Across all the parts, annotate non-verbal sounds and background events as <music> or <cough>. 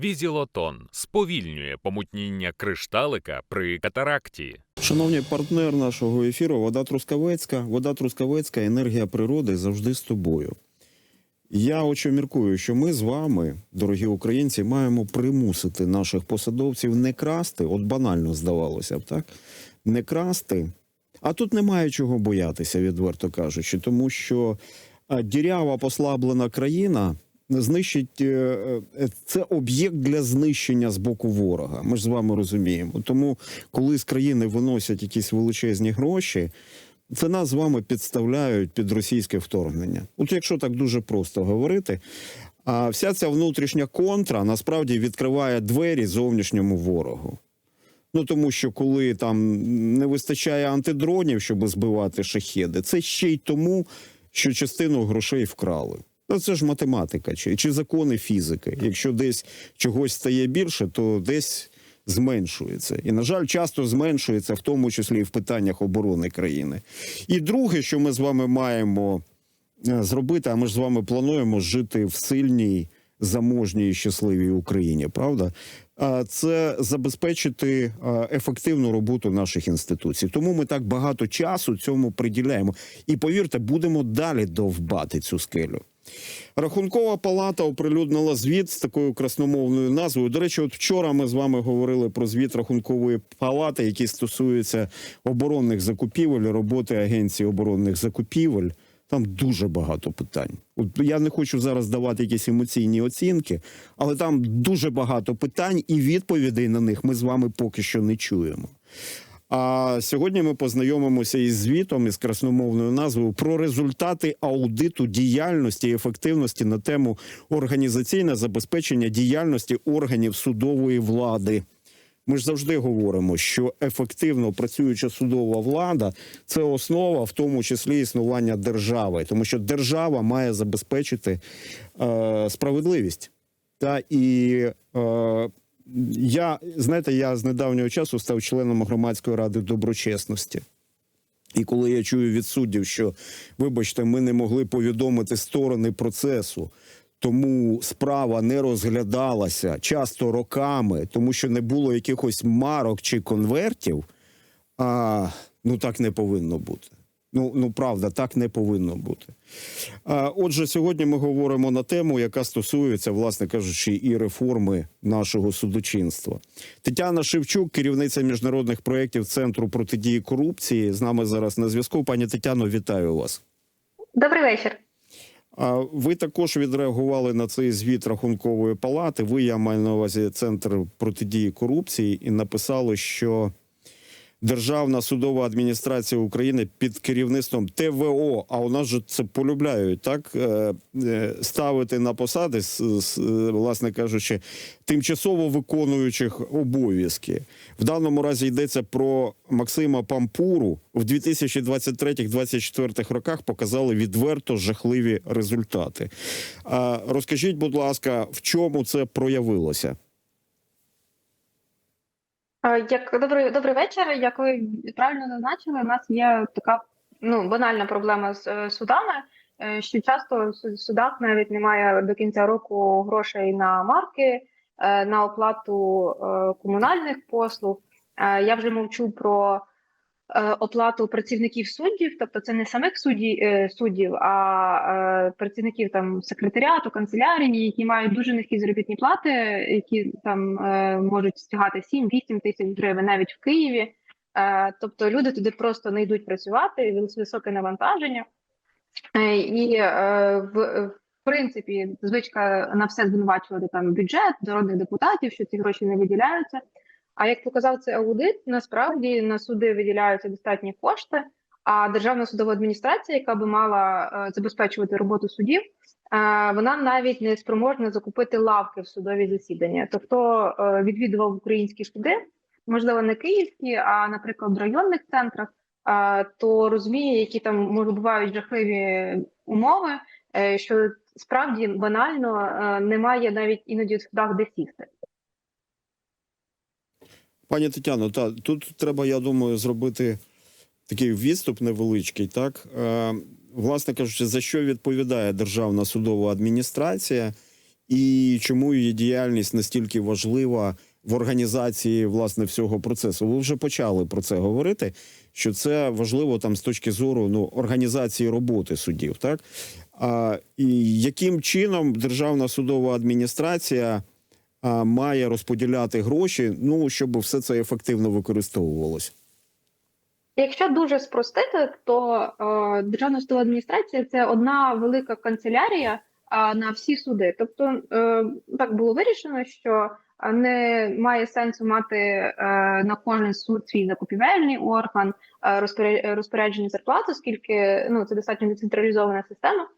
Візілотон сповільнює помутніння кришталика при катаракті. Шановні партнер нашого ефіру, вода Трускавецька. Вода Трускавецька, енергія природи завжди з тобою. Я очі міркую, що ми з вами, дорогі українці, маємо примусити наших посадовців не красти, от банально здавалося б, так? Не красти. А тут немає чого боятися, відверто кажучи, тому що дірява послаблена країна знищить е, е, це об'єкт для знищення з боку ворога. Ми ж з вами розуміємо. Тому, коли з країни виносять якісь величезні гроші, це нас з вами підставляють під російське вторгнення. От якщо так дуже просто говорити, а вся ця внутрішня контра насправді відкриває двері зовнішньому ворогу. Ну тому що коли там не вистачає антидронів, щоб збивати шахеди, це ще й тому, що частину грошей вкрали. Ну, це ж математика, чи, чи закони фізики. Якщо десь чогось стає більше, то десь зменшується. І, на жаль, часто зменшується, в тому числі і в питаннях оборони країни. І друге, що ми з вами маємо е, зробити, а ми ж з вами плануємо жити в сильній, заможній і щасливій Україні, правда? Це забезпечити е, ефективну роботу наших інституцій. Тому ми так багато часу цьому приділяємо. І повірте, будемо далі довбати цю скелю. Рахункова палата оприлюднила звіт з такою красномовною назвою. До речі, от вчора ми з вами говорили про звіт рахункової палати, який стосується оборонних закупівель, роботи агенції оборонних закупівель. Там дуже багато питань. От я не хочу зараз давати якісь емоційні оцінки, але там дуже багато питань, і відповідей на них ми з вами поки що не чуємо. А сьогодні ми познайомимося із звітом із красномовною назвою про результати аудиту діяльності і ефективності на тему організаційне забезпечення діяльності органів судової влади. Ми ж завжди говоримо, що ефективно працююча судова влада це основа, в тому числі існування держави, тому що держава має забезпечити е, справедливість. Та і е, я знаєте, я з недавнього часу став членом громадської ради доброчесності. І коли я чую від суддів, що, вибачте, ми не могли повідомити сторони процесу, тому справа не розглядалася часто роками, тому що не було якихось марок чи конвертів, а, ну так не повинно бути. Ну, ну правда, так не повинно бути. А, отже, сьогодні ми говоримо на тему, яка стосується, власне кажучи, і реформи нашого судочинства. Тетяна Шевчук, керівниця міжнародних проєктів Центру протидії корупції, з нами зараз на зв'язку. Пані Тетяно, вітаю вас. Добрий вечір. А ви також відреагували на цей звіт рахункової палати. Ви я маю на увазі центр протидії корупції і написали, що Державна судова адміністрація України під керівництвом ТВО, а у нас же це полюбляють так е, е, ставити на посади, власне кажучи, тимчасово виконуючих обов'язки. В даному разі йдеться про Максима Пампуру. В 2023-2024 роках показали відверто жахливі результати. Розкажіть, будь ласка, в чому це проявилося? Як добрий добрий вечір. Як ви правильно зазначили, у нас є така ну банальна проблема з е, судами. е, Що часто в судах навіть немає до кінця року грошей на марки, е, на оплату комунальних послуг. Я вже мовчу про оплату працівників суддів, тобто це не самих судді, е, суддів, а е, працівників там секретаріату, канцелярії, які мають дуже низькі заробітні плати, які там е, можуть стягати 7-8 тисяч гривень навіть в Києві. Е, Тобто люди туди просто не йдуть працювати, високе навантаження. Е, І е, в принципі звичка на все звинувачувати там бюджет народних депутатів, що ці гроші не виділяються. А як показав цей аудит, насправді на суди виділяються достатні кошти. А Державна судова адміністрація, яка би мала е, забезпечувати роботу суддів, е, вона навіть не спроможна закупити лавки в судові засідання. Тобто е, відвідував українські суди, можливо, не київські, а, наприклад, в районних центрах, то розуміє, які там може бувають жахливі умови, що справді банально немає навіть іноді в судах де сісти. Пані Тетяно, та тут треба, я думаю, зробити такий відступ невеличкий. Так, е, власне кажучи, за що відповідає Державна судова адміністрація, і чому її діяльність настільки важлива в організації власне всього процесу? Ви вже почали про це говорити. Що це важливо там з точки зору ну організації роботи суддів, так а і яким чином державна судова адміністрація має розподіляти гроші, ну щоб все це ефективно використовувалось? Якщо дуже спростити, то е, Державна судова адміністрація це одна велика канцелярія е, на всі суди. Тобто е, так було вирішено, що е, не має сенсу мати е, на кожен суд свій закупівельний орган е, розпоря- розпорядження зарплат, оскільки ну це достатньо децентралізована система.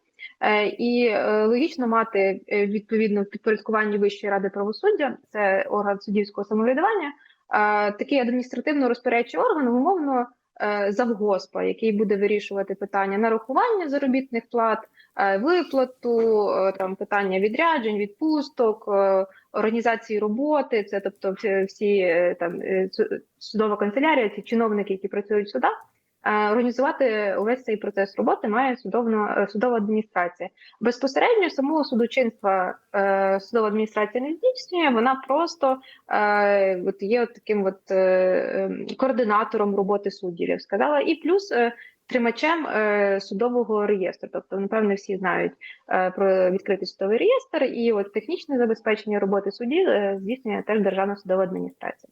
Е, І е, логічно мати е, відповідно в підпорядкуванні Вищої ради правосуддя, це орган суддівського самоврядування, такий адміністративно розпорядчий орган, умовно завгоспа, який буде вирішувати питання нарахування заробітних плат, виплату, там питання відряджень, відпусток, організації роботи. Це тобто всі, там судова канцелярія, ці чиновники, які працюють в судах. Е, Організувати увесь цей процес роботи має судовна е, судова адміністрація. Безпосередньо самого судочинства е, судова адміністрація не здійснює. Вона просто от є от таким от ем, координатором роботи суддів, я б сказала, і плюс тримачем е, судового реєстру. Тобто, напевне, всі знають е, про відкритий судовий реєстр, і от технічне забезпечення роботи судді е, здійснює теж Державна судова адміністрація.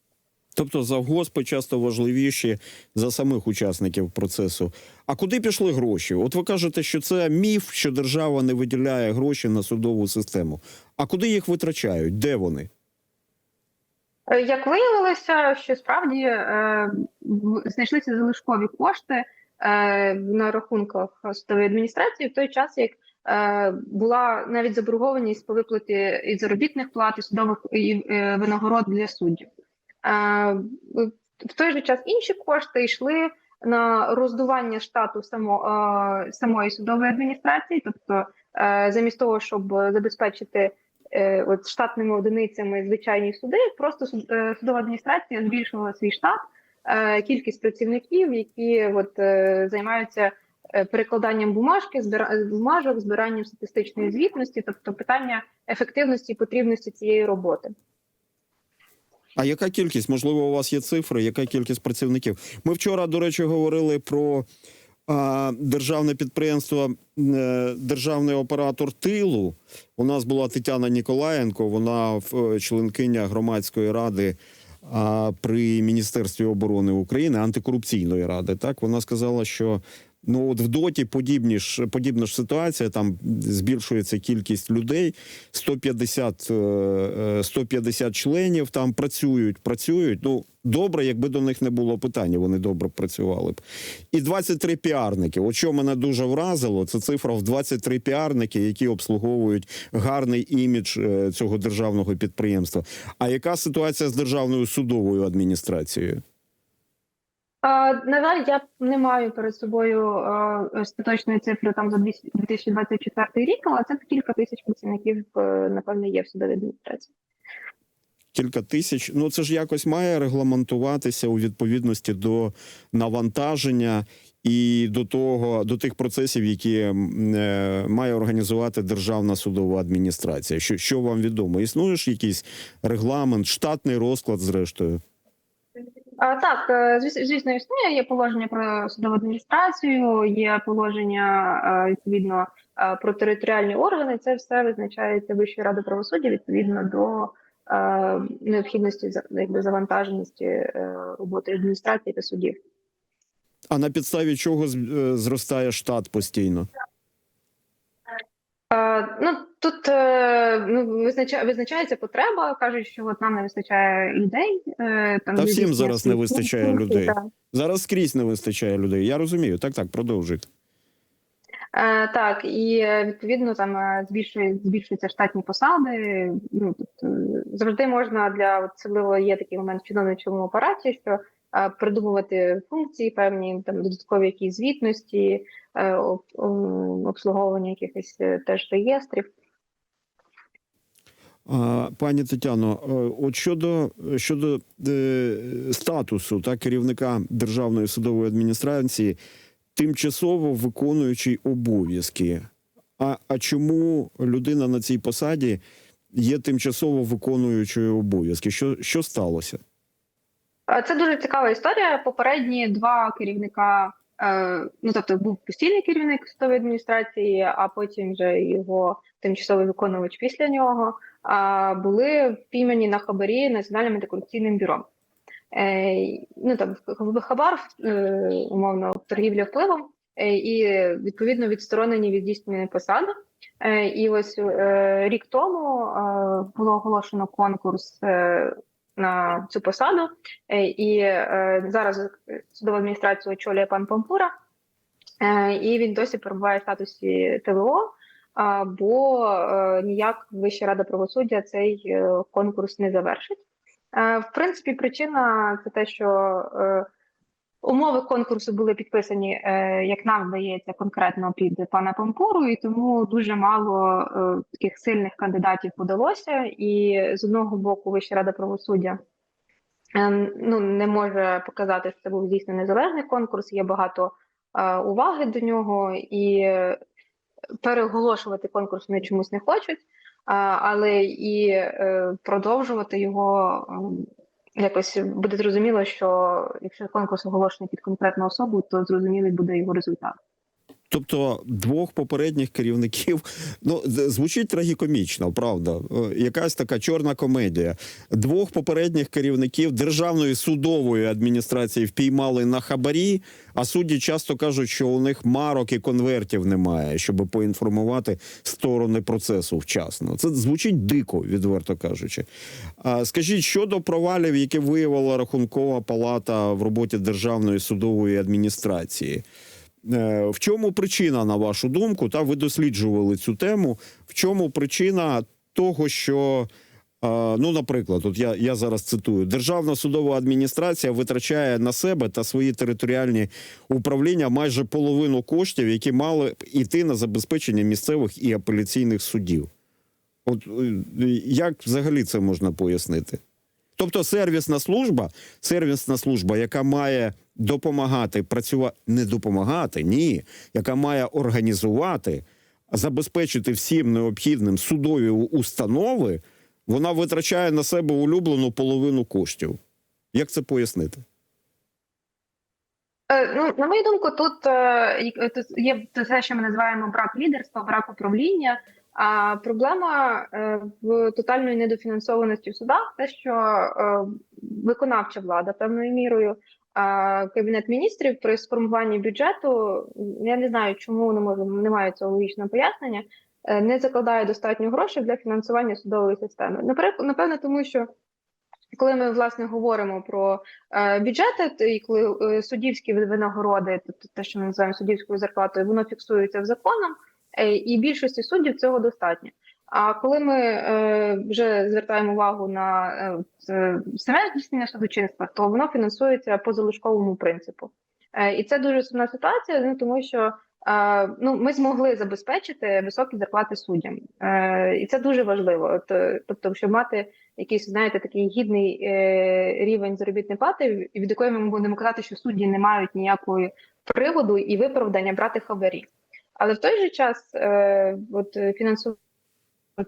Тобто завгоспи часто важливіші за самих учасників процесу. А куди пішли гроші? От ви кажете, що це міф, що держава не виділяє гроші на судову систему. А куди їх витрачають? Де вони? Е, Як виявилося, що справді е, знайшлися залишкові кошти е, на рахунках судової адміністрації в той час, як е, була навіть заборгованість по виплаті і заробітних плат, і судових і е, винагород для суддів. Е, в той же час інші кошти йшли на роздування штату само, самої судової адміністрації, тобто е, замість того, щоб забезпечити е, от штатними одиницями звичайні суди, просто суд- судова адміністрація збільшувала свій штат, кількість працівників, які от займаються перекладанням бумажки, збира... бумажок, збиранням статистичної звітності, тобто питання ефективності і потрібності цієї роботи. А яка кількість? Можливо, у вас є цифри, яка кількість працівників? Ми вчора, до речі, говорили про а, державне підприємство, е, державний оператор тилу. У нас була Тетяна Ніколаєнко, вона е, членкиня громадської ради а, при Міністерстві оборони України, антикорупційної ради. Так вона сказала, що. Ну, от в доті подібні ж подібна ж ситуація. Там збільшується кількість людей. 150, е, е, 150 членів там працюють, працюють. Ну добре, якби до них не було питання, вони добре працювали б. І 23 піарники. От що мене дуже вразило, це цифра в 23 піарники, які обслуговують гарний імідж е, цього державного підприємства. А яка ситуація з державною судовою адміністрацією? На жаль, я не маю перед собою остаточної цифри там за 200 2024 рік, але це кілька тисяч працівників, е, напевно, є в судовій адміністрації. Кілька тисяч. Ну це ж якось має регламентуватися у відповідності до навантаження і до того до тих процесів, які е, має організувати державна судова адміністрація. Що, що вам відомо? Існує ж якийсь регламент, штатний розклад, зрештою. Так, е, звіс- звісно, існує. Є положення про судову адміністрацію, є положення е, відповідно е, про територіальні органи. Це все визначається Вищою радою правосуддя відповідно до необхідності якби завантаженості роботи адміністрації та судів. А на підставі чого зростає штат постійно? Ну тут е, ну, визначається потреба. кажуть, що от нам не вистачає людей. Е, там Та всім зараз не вистачає людей. так. Зараз скрізь не вистачає людей. Я розумію. Так, так, продовжуйте. Е, так, і е, відповідно там збільшує, збільшуються штатні посади. Ну, тобто, завжди можна для особливо є такий момент в чиновничому апараті, що придумувати функції, певні там додаткові якісь звітності, е, обслуговування якихось е, теж реєстрів. Пані Тетяно, е, от щодо щодо статусу та керівника Державної судової адміністрації, тимчасово виконуючий обов'язки. А, а чому людина на цій посаді є тимчасово виконуючою обов'язки. Що, що сталося? Е, Це дуже цікава історія. Попередні два керівника, е, ну тобто був постійний керівник судової адміністрації, а потім вже його тимчасовий виконувач після нього, були впіймані на хабарі Національним антикорупційним бюро. Е, ну там хабар, е, умовно, торгівля впливом, е, і відповідно відсторонені від здійснення посади. Е, і ось е, рік тому е, було оголошено конкурс е, на цю посаду. Е, І е, зараз судову адміністрацію очолює пан Пампура, е, і він досі перебуває в статусі ТВО, бо ніяк Вища рада правосуддя цей конкурс не завершить. В принципі, причина це те, що умови конкурсу були підписані, е, як нам здається, конкретно під пана Пампуру, і тому дуже мало е, таких сильних кандидатів подалося. І з одного боку, Вища рада правосуддя ем, ну, не може показати, що це був дійсно незалежний конкурс. Є багато е, уваги до нього, і переголошувати конкурс вони чомусь не хочуть, але і продовжувати його ем, якось буде зрозуміло, що якщо конкурс оголошений під конкретну особу, то зрозумілий буде його результат. Тобто двох попередніх керівників ну звучить трагікомічно, правда. Е, Якась така чорна комедія. Двох попередніх керівників державної судової адміністрації впіймали на хабарі, а судді часто кажуть, що у них марок і конвертів немає, щоб поінформувати сторони процесу вчасно. Це звучить дико, відверто кажучи. Скажіть щодо провалів, які виявила рахункова палата в роботі державної судової адміністрації. Е, В чому причина, на вашу думку, та ви досліджували цю тему? В чому причина того, що, е, ну, наприклад, от я, я зараз цитую: Державна судова адміністрація витрачає на себе та свої територіальні управління майже половину коштів, які мали іти на забезпечення місцевих і апеляційних судів. От е, як взагалі це можна пояснити? Тобто сервісна служба, сервісна служба, яка має допомагати працювати, не допомагати, ні, яка має організувати, забезпечити всім необхідним судові установи, вона витрачає на себе улюблену половину коштів. Як це пояснити? Е, Ну, на мою думку, тут е, тут є те, що ми називаємо брак лідерства, брак управління. А проблема е, в тотальної недофінансованості в судах, те, що е, виконавча влада певною мірою, а кабінет міністрів при сформуванні бюджету, я не знаю, чому не можу, немає цього логічного пояснення, е, не закладає достатньо грошей для фінансування судової системи. Наприклад, напевно, тому що коли ми власне говоримо про е, бюджети, і коли е, суддівські винагороди, тобто те, що ми називаємо суддівською зарплатою, воно фіксується в законом, е, і більшості суддів цього достатньо. А коли ми е, вже звертаємо увагу на е, саме здійснення судочинства, то воно фінансується по залишковому принципу. Е, і це дуже сумна ситуація, ну тому що е, ну, ми змогли забезпечити високі зарплати суддям. Е, і це дуже важливо. Е, тобто, щоб мати якийсь, знаєте, такий гідний е, рівень заробітної плати, від якої ми будемо казати, що судді не мають ніякої приводу і виправдання брати хабарі. Але в той же час, е, от е, фінансування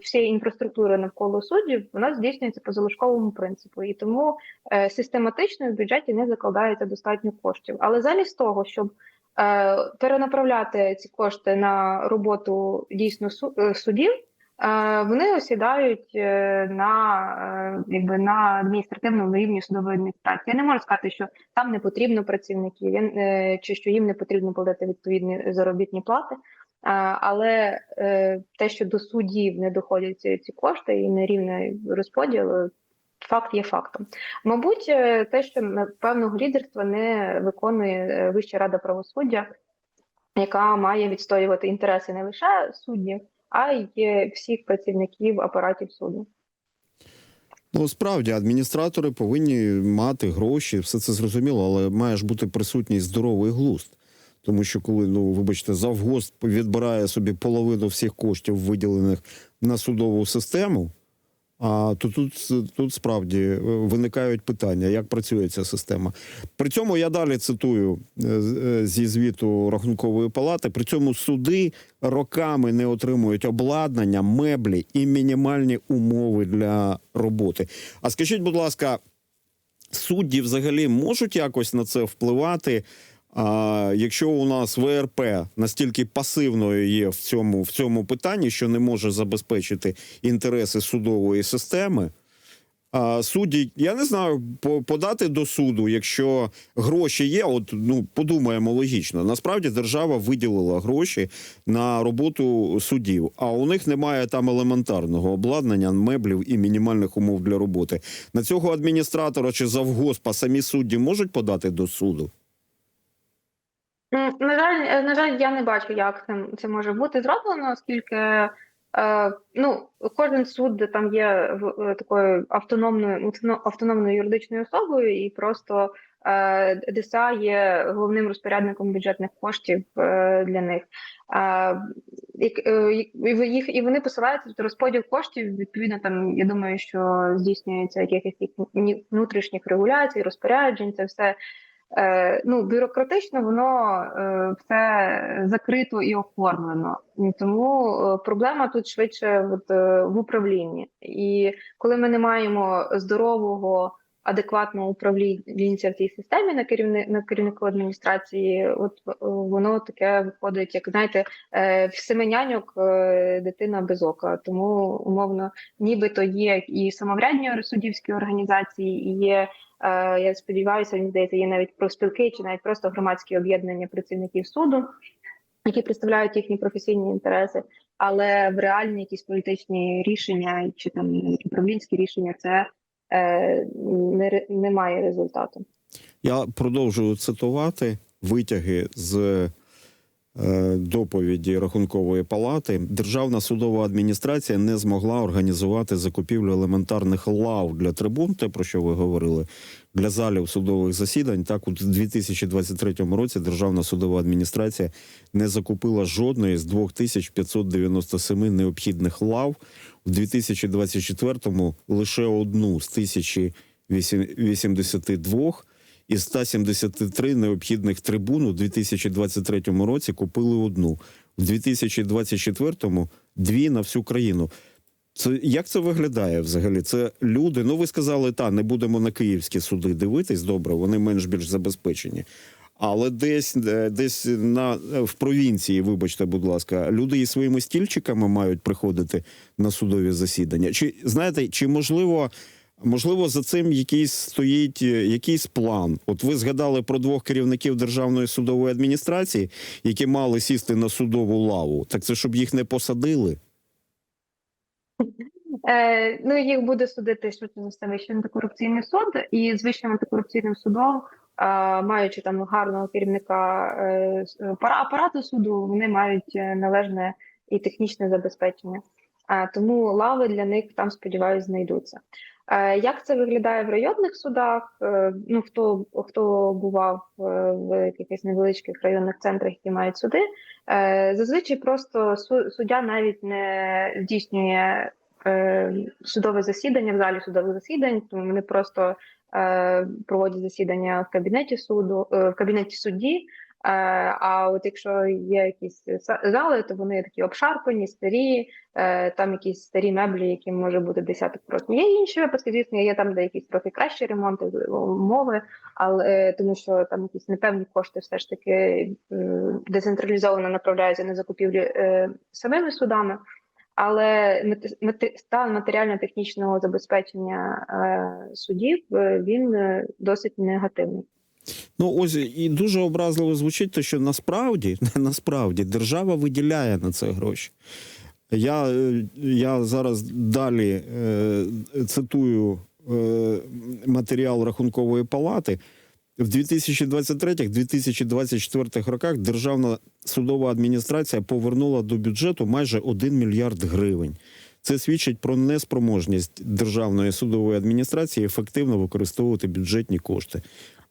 всієї інфраструктури навколо суддів, вона здійснюється по залишковому принципу, і тому е, систематично в бюджеті не закладається достатньо коштів. Але замість того, щоб е, перенаправляти ці кошти на роботу дійсно судів. Е, Вони осідають е, на е, якби на адміністративному рівні судової адміністрації. Я не можу сказати, що там не потрібно працівників, чи що їм не потрібно платити відповідні заробітні плати. Але те, що до суддів не доходять ці, кошти і нерівний розподіл, е, факт є фактом. Мабуть, те, що певного лідерства не виконує Вища рада правосуддя, яка має відстоювати інтереси не лише суддів, а й всіх працівників апаратів суду. Ну, справді, адміністратори повинні мати гроші, все це зрозуміло, але має ж бути присутній здоровий глузд. Тому що коли, ну вибачте, завгост відбирає собі половину всіх коштів, виділених на судову систему, А то тут, тут справді е, виникають питання, як працює ця система. При цьому я далі цитую е, е, зі звіту Рахункової палати. При цьому суди роками не отримують обладнання, меблі і мінімальні умови для роботи. А скажіть, будь ласка, судді взагалі можуть якось на це впливати? А якщо у нас ВРП настільки пасивною є в цьому, в цьому питанні, що не може забезпечити інтереси судової системи, а судді, я не знаю, подати до суду, якщо гроші є, от ну подумаємо логічно. Насправді держава виділила гроші на роботу суддів, а у них немає там елементарного обладнання, меблів і мінімальних умов для роботи. На цього адміністратора чи завгоспа самі судді можуть подати до суду. На жаль, е, на жаль, я не бачу, як це, це може бути зроблено, оскільки е, ну, кожен суд там є в- е, такою автономною автоно- автономною юридичною особою, і просто ДСА є головним розпорядником бюджетних коштів для них. І вони посилаються тобто розподіл коштів. Відповідно, там я думаю, що здійснюється якихось внутрішніх регуляцій, розпоряджень. Це все ну, бюрократично воно е, все закрито і оформлено. Тому е, проблема тут швидше е, в управлінні. І коли ми не маємо здорового, адекватного управлінця в цій системі на керівни, на керівнику адміністрації, от е, воно таке виходить, як знаєте, е, в семеняньок е, дитина без ока. Тому умовно, нібито є і самоврядні суддівські організації, і є Я сподіваюся, мені здається, є навіть профспілки чи навіть просто громадські об'єднання працівників суду, які представляють їхні професійні інтереси. Але в реальні якісь політичні рішення чи там управлінські рішення це не, ре- не має результату. Я продовжую цитувати витяги з е, доповіді Рахункової палати. Державна судова адміністрація не змогла організувати закупівлю елементарних лав для трибун, те про що ви говорили, для залів судових засідань. Так, у 2023 році Державна судова адміністрація не закупила жодної з 2597 необхідних лав. У 2024-му лише одну з 1082 із 173 необхідних трибун у 2023 році купили одну. У 2024-му дві на всю країну. Це як це виглядає взагалі? Це люди. Ну ви сказали, та не будемо на київські суди дивитись. Добре, вони менш більш забезпечені. Але десь е, десь на в провінції, вибачте, будь ласка, люди із своїми стільчиками мають приходити на судові засідання. Чи знаєте, чи можливо? Можливо, за цим якийсь стоїть е, якийсь план. От ви згадали про двох керівників Державної судової адміністрації, які мали сісти на судову лаву. Так це щоб їх не посадили. Е, ну їх буде судити Вищий антикорупційний суд, і з вищим антикорупційним судом, е, маючи там гарного керівника е, е, пара- апарату суду, вони мають е, належне і технічне забезпечення. Е, тому лави для них там, сподіваюся, знайдуться. Е, як це виглядає в районних судах? Е, ну хто хто бував е, в якихось невеличких районних центрах, які мають суди, зазвичай просто су- суддя навіть не здійснює судове засідання в залі судових засідань, тому вони просто проводять засідання в кабінеті суду, в кабінеті судді. Е, а от якщо є якісь зали, то вони такі обшарпані, старі, е, там якісь старі меблі, яким може бути десяток років. Є інші випадки, звісно, є там, де якісь трохи кращі ремонти, умови, але тому що там якісь непевні кошти все ж таки децентралізовано направляються на закупівлі е, самими судами. Але стан матеріально-технічного забезпечення судів він досить негативний. Ну ось і дуже образливо звучить, те, що насправді <laughs> насправді держава виділяє на це гроші. Я, е, я зараз далі е, цитую е, матеріал Рахункової палати. В 2023-2024 роках Державна судова адміністрація повернула до бюджету майже 1 мільярд гривень. Це свідчить про неспроможність Державної судової адміністрації ефективно використовувати бюджетні кошти.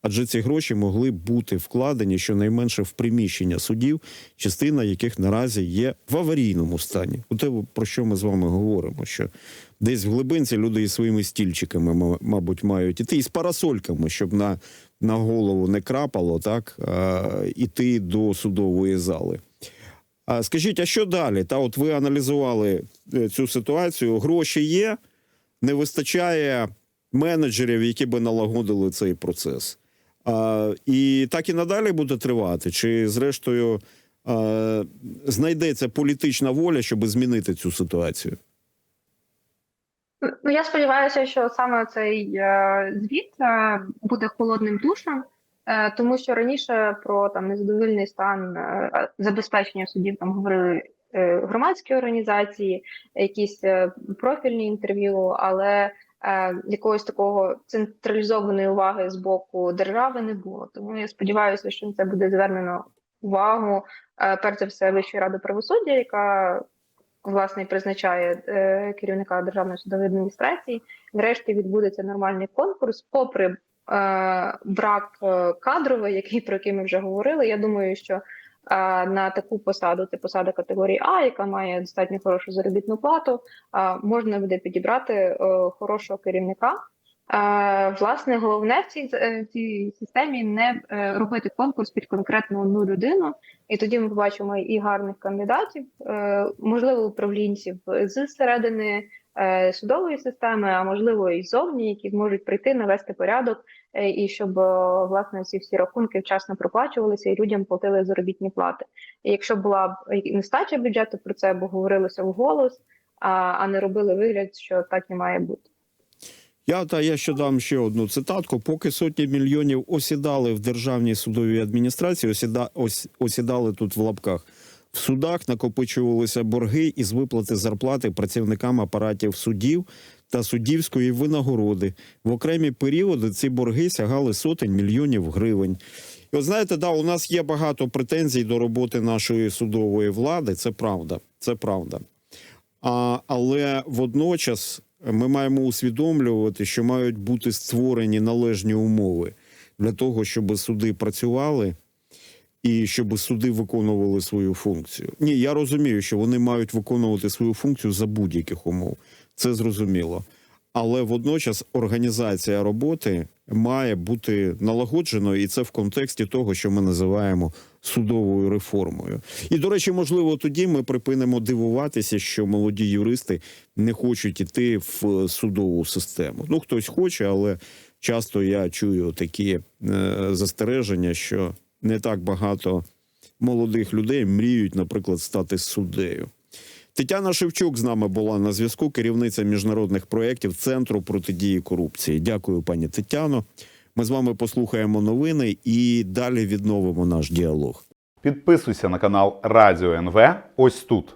Адже ці гроші могли бути вкладені щонайменше в приміщення судів, частина яких наразі є в аварійному стані. Оте про що ми з вами говоримо, що десь в глибинці люди із своїми стільчиками, мабуть, мають іти і з парасольками, щоб на, на голову не крапало, так іти до судової зали. А скажіть, а що далі? Та от ви аналізували е, цю ситуацію. Гроші є, не вистачає менеджерів, які би налагодили цей процес. А, і так і надалі буде тривати? Чи, зрештою, а, знайдеться політична воля, щоб змінити цю ситуацію? Ну, я сподіваюся, що саме цей е, звіт е, буде холодним душем, е, тому що раніше про там незадовільний стан забезпечення судів там говорили громадські організації, якісь профільні інтерв'ю, але якогось такого централізованої уваги з боку держави не було. Тому я сподіваюся, що це буде звернено увагу е, перш за все Вищої ради правосуддя, яка власне призначає е, керівника державної судової адміністрації. Врешті відбудеться нормальний конкурс, попри е, брак е, кадровий, який про який ми вже говорили. Я думаю, що е, на таку посаду, це посада категорії А, яка має достатньо хорошу заробітну плату, можна буде підібрати хорошого керівника. Власне, головне в цій, е, в цій системі не е, робити конкурс під конкретну одну людину, і тоді ми побачимо і гарних кандидатів, е, можливо, управлінців з середини судової системи, а можливо і ззовні, які зможуть прийти, навести порядок, і щоб е, власне всі всі рахунки вчасно проплачувалися і людям платили заробітні плати. І якщо була б нестача бюджету, про це б говорилося вголос, а не робили вигляд, що так і має бути. Я та я ще дам ще одну цитатку. Поки сотні мільйонів осідали в державній судовій адміністрації, осіда, ос, осідали тут в лапках. В судах накопичувалися борги із виплати зарплати працівникам апаратів судів та суддівської винагороди. В окремі періоди ці борги сягали сотень мільйонів гривень. І от знаєте, да, у нас є багато претензій до роботи нашої судової влади. Це правда. Це правда. А, але водночас ми маємо усвідомлювати, що мають бути створені належні умови для того, щоб суди працювали і щоб суди виконували свою функцію. Ні, я розумію, що вони мають виконувати свою функцію за будь-яких умов. Це зрозуміло. Але водночас організація роботи має бути налагодженою, і це в контексті того, що ми називаємо судовою реформою. І до речі, можливо, тоді ми припинимо дивуватися, що молоді юристи не хочуть іти в судову систему. Ну, хтось хоче, але часто я чую такі е, застереження, що не так багато молодих людей мріють, наприклад, стати суддею. Тетяна Шевчук з нами була на зв'язку, керівниця міжнародних проєктів Центру протидії корупції. Дякую, пані Тетяно. Ми з вами послухаємо новини і далі відновимо наш діалог. Підписуйся на канал Радіо НВ ось тут.